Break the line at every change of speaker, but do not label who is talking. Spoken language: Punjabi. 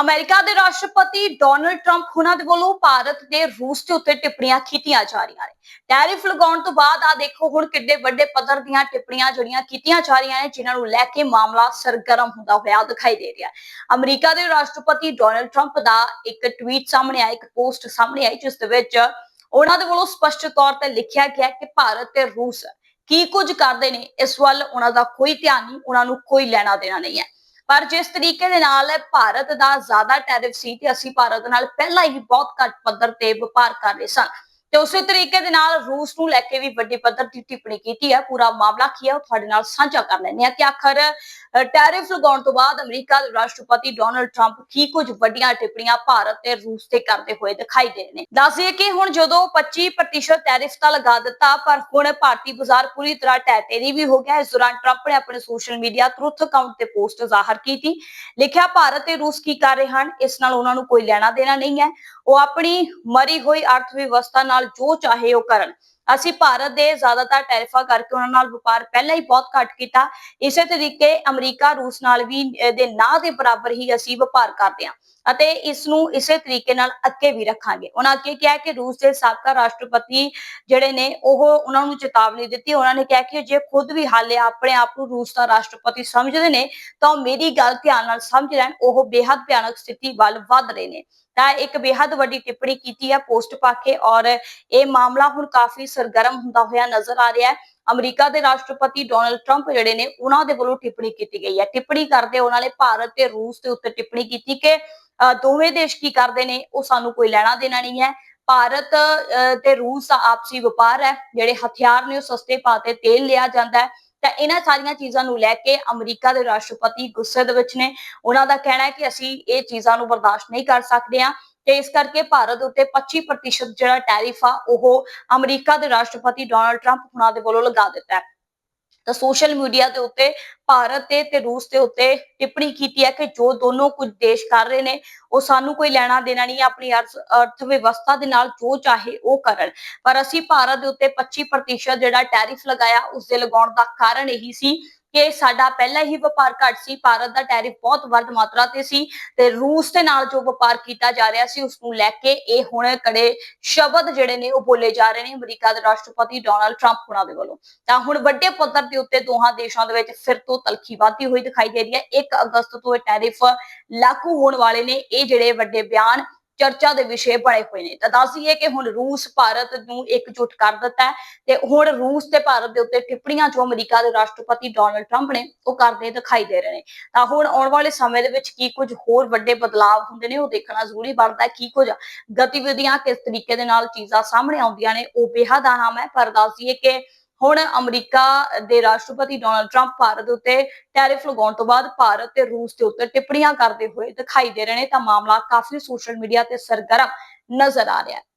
ਅਮਰੀਕਾ ਦੇ ਰਾਸ਼ਟਰਪਤੀ ਡੋਨਲਡ ਟਰੰਪ ਉਹਨਾਂ ਦੇ ਵੱਲੋਂ ਭਾਰਤ ਦੇ ਰੂਸ ਦੇ ਉੱਤੇ ਟਿੱਪਣੀਆਂ ਕੀਤੀਆਂ ਜਾ ਰਹੀਆਂ ਨੇ। ਟੈਰਿਫ ਲਗਾਉਣ ਤੋਂ ਬਾਅਦ ਆ ਦੇਖੋ, ਹੁਣ ਕਿੱਡੇ ਵੱਡੇ ਪੱਧਰ ਦੀਆਂ ਟਿੱਪਣੀਆਂ ਜਿਹੜੀਆਂ ਕੀਤੀਆਂ ਜਾ ਰਹੀਆਂ ਨੇ, ਜਿਨ੍ਹਾਂ ਨੂੰ ਲੈ ਕੇ ਮਾਮਲਾ ਸਰਗਰਮ ਹੁੰਦਾ ਹੋਇਆ ਦਿਖਾਈ ਦੇ ਰਿਹਾ ਅਮਰੀਕਾ ਦੇ ਰਾਸ਼ਟਰਪਤੀ ਡੋਨਲਡ ਟਰੰਪ ਦਾ ਇੱਕ ਟਵੀਟ ਸਾਹਮਣੇ ਆਇਆ, ਇੱਕ ਪੋਸਟ ਸਾਹਮਣੇ ਆਈ, ਜਿਸ ਦੇ ਵਿੱਚ ਉਹਨਾਂ ਦੇ ਵੱਲੋਂ ਸਪਸ਼ਟ ਤੌਰ ਤੇ ਲਿਖਿਆ ਗਿਆ ਕਿ ਭਾਰਤ ਤੇ ਰੂਸ ਕੀ ਕੁਝ ਕਰਦੇ ਨੇ, ਇਸ ਵੱਲ ਉਹਨਾਂ ਦਾ ਕੋਈ ਧਿਆਨ ਨਹੀਂ, ਉਹਨਾਂ ਨੂੰ ਕੋਈ ਲੈਣਾ ਦੇਣਾ ਨਹੀਂ ਹੈ। ਪਰ ਜਿਸ ਤਰੀਕੇ ਦੇ ਨਾਲ ਭਾਰਤ ਦਾ ਜ਼ਿਆਦਾ ਟੈਰਿਫ ਸੀ ਤੇ ਅਸੀਂ ਭਾਰਤ ਨਾਲ ਪਹਿਲਾਂ ਹੀ ਬਹੁਤ ਘੱਟ ਪੱਧਰ ਤੇ ਵਪਾਰ ਕਰ ਰਹੇ ਸਾਂ। ਤੇ ਉਸੇ ਤਰੀਕੇ ਦੇ ਨਾਲ ਰੂਸ ਨੂੰ ਲੈ ਕੇ ਵੀ ਵੱਡੇ ਪੱਧਰ ਦੀ ਟਿੱਪਣੀ ਕੀਤੀ ਹੈ ਪੂਰਾ ਮਾਮਲਾ ਕੀ ਹੈ ਉਹ ਤੁਹਾਡੇ ਨਾਲ ਸਾਂਝਾ ਕਰ ਲੈਂਦੇ ਆ ਕਿ ਆਖਰ ਟੈਰਿਫ ਲਗਾਉਣ ਤੋਂ ਬਾਅਦ ਅਮਰੀਕਾ ਦੇ ਰਾਸ਼ਟਰਪਤੀ ਡੋਨਲਡ ਟਰੰਪ ਕੀ ਕੁਝ ਵੱਡੀਆਂ ਟਿੱਪਣੀਆਂ ਭਾਰਤ ਤੇ ਰੂਸ ਤੇ ਕਰਦੇ ਹੋਏ ਦਿਖਾਈ ਦੇ ਰਹੇ ਨੇ। ਦੱਸਿਏ ਕਿ ਹੁਣ ਜਦੋਂ 25% ਟੈਰਿਫ ਤਾਂ ਲਗਾ ਦਿੱਤਾ, ਪਰ ਹੁਣ ਭਾਰਤੀ ਬਾਜ਼ਾਰ ਪੂਰੀ ਤਰ੍ਹਾਂ ਟੈਟੇਰੀ ਵੀ ਹੋ ਗਿਆ। ਇਸ ਦੌਰਾਨ ਟਰੰਪ ਨੇ ਆਪਣੇ ਸੋਸ਼ਲ ਮੀਡੀਆ ਟਰੁੱਥ ਅਕਾਊਂਟ ਤੇ ਪੋਸਟ ਜ਼ਾਹਰ ਕੀਤੀ। ਲਿਖਿਆ, ਭਾਰਤ ਤੇ ਰੂਸ ਕੀ ਕਰ ਰਹੇ ਹਨ? ਇਸ ਨਾਲ ਉਹਨਾਂ ਨੂੰ ਕੋਈ ਲੈਣਾ ਦੇਣਾ ਨਹੀਂ ਹੈ। ਉਹ ਆਪਣੀ ਮਰੀ ਹੋਈ ਅਰਥ ਵਿਵਸਥਾ ਨਾਲ ਜੋ ਚਾਹੇ ਉਹ ਕਰਨ। ਅਸੀਂ ਭਾਰਤ ਦੇ ਜ਼ਿਆਦਾਤਰ ਟੈਰਿਫਾਂ ਕਰਕੇ ਉਹਨਾਂ ਨਾਲ ਵਪਾਰ ਪਹਿਲਾਂ ਹੀ ਬਹੁਤ ਘੱਟ ਕੀਤਾ। ਇਸੇ ਤਰੀਕੇ ਅਮਰੀਕਾ, ਰੂਸ ਨਾਲ ਵੀ ਦੇ ਨਾਂ ਦੇ ਬਰਾਬਰ ਹੀ ਅਸੀਂ ਵਪਾਰ ਕਰਦੇ ਹਾਂ ਅਤੇ ਇਸ ਨੂੰ ਇਸੇ ਤਰੀਕੇ ਨਾਲ ਅੱਗੇ ਵੀ ਰੱਖਾਂਗੇ। ਉਹਨਾਂ ਅੱਗੇ ਕਿਹਾ ਕਿ ਰੂਸ ਦੇ ਸਾਬਕਾ ਰਾਸ਼ਟਰਪਤੀ ਜਿਹੜੇ ਨੇ, ਉਹ ਉਹਨਾਂ ਨੂੰ ਚੇਤਾਵਨੀ ਦਿੱਤੀ। ਉਹਨਾਂ ਨੇ ਕਿਹਾ ਕਿ ਜੇ ਖੁਦ ਵੀ ਹਾਲੇ ਆਪਣੇ ਆਪ ਨੂੰ ਰੂਸ ਦਾ ਰਾਸ਼ਟਰਪਤੀ ਸਮਝਦੇ ਨੇ, ਤਾਂ ਉਹ ਮੇਰੀ ਗੱਲ ਧਿਆਨ ਨਾਲ ਸਮਝ ਲੈਣ। ਉਹ ਬੇਹੱਦ ਭਿਆਨਕ ਸਥਿਤੀ ਵੱਲ ਵੱਧ ਰਹੇ ਨੇ। ਤਾਂ ਇੱਕ ਬੇਹੱਦ ਵੱਡੀ ਟਿੱਪਣੀ ਕੀਤੀ ਹੈ ਪੋਸਟ ਪਾਕੇ ਔਰ ਇਹ ਮਾਮਲਾ ਹੁਣ ਕਾਫੀ ਸਰਗਰਮ ਹੁੰਦਾ ਹੋਇਆ ਨਜ਼ਰ ਆ ਰਿਹਾ ਹੈ। ਅਮਰੀਕਾ ਦੇ ਰਾਸ਼ਟਰਪਤੀ ਡੋਨਲਡ ਟਰੰਪ ਜਿਹੜੇ ਨੇ ਉਹਨਾਂ ਦੇ ਵੱਲੋਂ ਟਿੱਪਣੀ ਕੀਤੀ ਗਈ ਹੈ। ਟਿੱਪਣੀ ਕਰਦੇ ਉਹਨਾਂ ਨੇ ਭਾਰਤ ਤੇ ਰੂਸ ਦੇ ਉੱਤੇ ਟਿੱਪਣੀ ਕੀਤੀ ਕਿ ਦੋਵੇਂ ਦੇਸ਼ ਕੀ ਕਰਦੇ ਨੇ, ਉਹ ਸਾਨੂੰ ਕੋਈ ਲੈਣਾ ਦੇਣਾ ਨਹੀਂ ਹੈ। ਭਾਰਤ ਤੇ ਰੂਸ ਦਾ ਆਪਸੀ ਵਪਾਰ ਹੈ, ਜਿਹੜੇ ਹਥਿਆਰ ਨੇ ਉਹ ਸਸਤੇ ਪਾਤੇ ਤੇਲ ਲਿਆ ਜਾਂਦਾ ਹੈ। ਤਾਂ ਇਹਨਾਂ ਸਾਰੀਆਂ ਚੀਜ਼ਾਂ ਨੂੰ ਲੈ ਕੇ ਅਮਰੀਕਾ ਦੇ ਰਾਸ਼ਟਰਪਤੀ ਗੁੱਸੇ ਦੇ ਵਿੱਚ ਨੇ। ਉਹਨਾਂ ਦਾ ਕਹਿਣਾ ਹੈ ਕਿ ਅਸੀਂ ਇਹ ਚੀਜ਼ਾਂ ਨੂੰ ਬਰਦਾਸ਼ਤ ਨਹੀਂ ਕਰ ਸਕਦੇ ਆ ਤੇ ਇਸ ਕਰਕੇ ਭਾਰਤ ਉੱਤੇ 25% ਜਿਹੜਾ ਟੈਰਿਫ ਆ, ਉਹ ਅਮਰੀਕਾ ਦੇ ਰਾਸ਼ਟਰਪਤੀ ਡੋਨਲਡ ਟਰੰਪ ਹੁਣਾਂ ਦੇ ਵੱਲੋਂ ਲਗਾ ਦਿੱਤਾ ਹੈ। ਤਾਂ ਸੋਸ਼ਲ ਮੀਡੀਆ ਦੇ ਉੱਤੇ ਭਾਰਤ ਤੇ ਤੇ ਰੂਸ ਦੇ ਉੱਤੇ ਟਿੱਪਣੀ ਕੀਤੀ ਹੈ ਕਿ ਜੋ ਦੋਨੋਂ ਕੁਝ ਦੇਸ਼ ਕਰ ਰਹੇ ਨੇ, ਉਹ ਸਾਨੂੰ ਕੋਈ ਲੈਣਾ ਦੇਣਾ ਨਹੀਂ, ਆਪਣੀ ਅਰਥ ਵਿਵਸਥਾ ਦੇ ਨਾਲ ਜੋ ਚਾਹੇ ਉਹ ਕਰਨ। ਪਰ ਅਸੀਂ ਭਾਰਤ ਦੇ ਉੱਤੇ 25% ਜਿਹੜਾ ਟੈਰਿਫ ਲਗਾਇਆ ਉਸ ਦੇ ਲਗਾਉਣ ਦਾ ਕਾਰਨ ਇਹੀ ਸੀ ਕਿ ਸਾਡਾ ਪਹਿਲਾਂ ਹੀ ਵਪਾਰ ਘੱਟ ਸੀ, ਭਾਰਤ ਦਾ ਟੈਰਿਫ ਬਹੁਤ ਵੱਧ ਮਾਤਰਾ ਤੇ ਸੀ ਤੇ ਰੂਸ ਦੇ ਨਾਲ ਜੋ ਵਪਾਰ ਕੀਤਾ ਜਾ ਰਿਹਾ ਸੀ ਉਸ ਨੂੰ ਲੈ ਕੇ ਇਹ ਹੁਣ ਕੜੇ ਸ਼ਬਦ ਜਿਹੜੇ ਨੇ ਉਹ ਬੋਲੇ ਜਾ ਰਹੇ ਨੇ ਅਮਰੀਕਾ ਦੇ ਰਾਸ਼ਟਰਪਤੀ ਡੋਨਲਡ ਟਰੰਪ ਉਹਨਾਂ ਦੇ ਵੱਲੋਂ। ਤਾਂ ਹੁਣ ਵੱਡੇ ਪੱਧਰ ਦੇ ਉੱਤੇ ਦੋਹਾਂ ਦੇਸ਼ਾਂ ਦੇ ਵਿੱਚ ਫਿਰ ਤੋਂ ਤਲਖੀ ਵਾਧੀ ਹੋਈ ਦਿਖਾਈ ਦੇ ਰਹੀ ਹੈ। 1 ਅਗਸਤ ਤੋਂ ਇਹ ਟੈਰਿਫ ਲਾਗੂ ਹੋਣ ਵਾਲੇ ਨੇ। ਇਹ ਜਿਹੜੇ ਵੱਡੇ ਬਿਆਨ ਚਰਚਾ ਦੇ ਵਿਸ਼ੇ ਬਣੇ ਹੋਏ ਨੇ। ਤਾਂ ਦੱਸ ਦਈਏ ਕਿ ਹੁਣ ਰੂਸ ਭਾਰਤ ਨੂੰ ਇਕਜੁੱਟ ਕਰ ਦਿੱਤਾ ਤੇ ਹੁਣ ਰੂਸ ਤੇ ਭਾਰਤ ਦੇ ਉੱਤੇ ਟਿੱਪਣੀਆਂ ਜੋ ਅਮਰੀਕਾ ਦੇ ਰਾਸ਼ਟਰਪਤੀ ਡੋਨਲਡ ਟਰੰਪ ਨੇ ਉਹ ਕਰਦੇ ਦਿਖਾਈ ਦੇ ਰਹੇ ਨੇ। ਤਾਂ ਹੁਣ ਆਉਣ ਵਾਲੇ ਸਮੇਂ ਦੇ ਵਿੱਚ ਕੀ ਕੁਝ ਹੋਰ ਵੱਡੇ ਬਦਲਾਅ ਹੁੰਦੇ ਨੇ ਉਹ ਦੇਖਣਾ ਜ਼ਰੂਰੀ ਬਣਦਾ ਕੀ ਕੁਝ ਗਤੀਵਿਧੀਆਂ ਕਿਸ ਤਰੀਕੇ ਦੇ ਨਾਲ ਚੀਜ਼ਾਂ ਸਾਹਮਣੇ ਆਉਂਦੀਆਂ ਨੇ ਉਹ ਬੇਹੱਦ ਆਮ ਹੈ। ਪਰ ਦੱਸ ਦਈਏ ਕਿ ਹੁਣ ਅਮਰੀਕਾ ਦੇ ਰਾਸ਼ਟਰਪਤੀ ਡੋਨਲਡ ਟਰੰਪ ਭਾਰਤ ਉੱਤੇ ਟੈਰਿਫ ਲਗਾਉਣ ਤੋਂ ਬਾਅਦ ਭਾਰਤ ਤੇ ਰੂਸ ਦੇ ਉੱਤੇ ਟਿੱਪਣੀਆਂ ਕਰਦੇ ਹੋਏ ਦਿਖਾਈ ਦੇ ਰਹੇ ਨੇ, ਤਾਂ ਮਾਮਲਾ ਕਾਫੀ ਸੋਸ਼ਲ ਮੀਡੀਆ ਤੇ ਸਰਗਰਮ ਨਜ਼ਰ ਆ ਰਿਹਾ ਹੈ।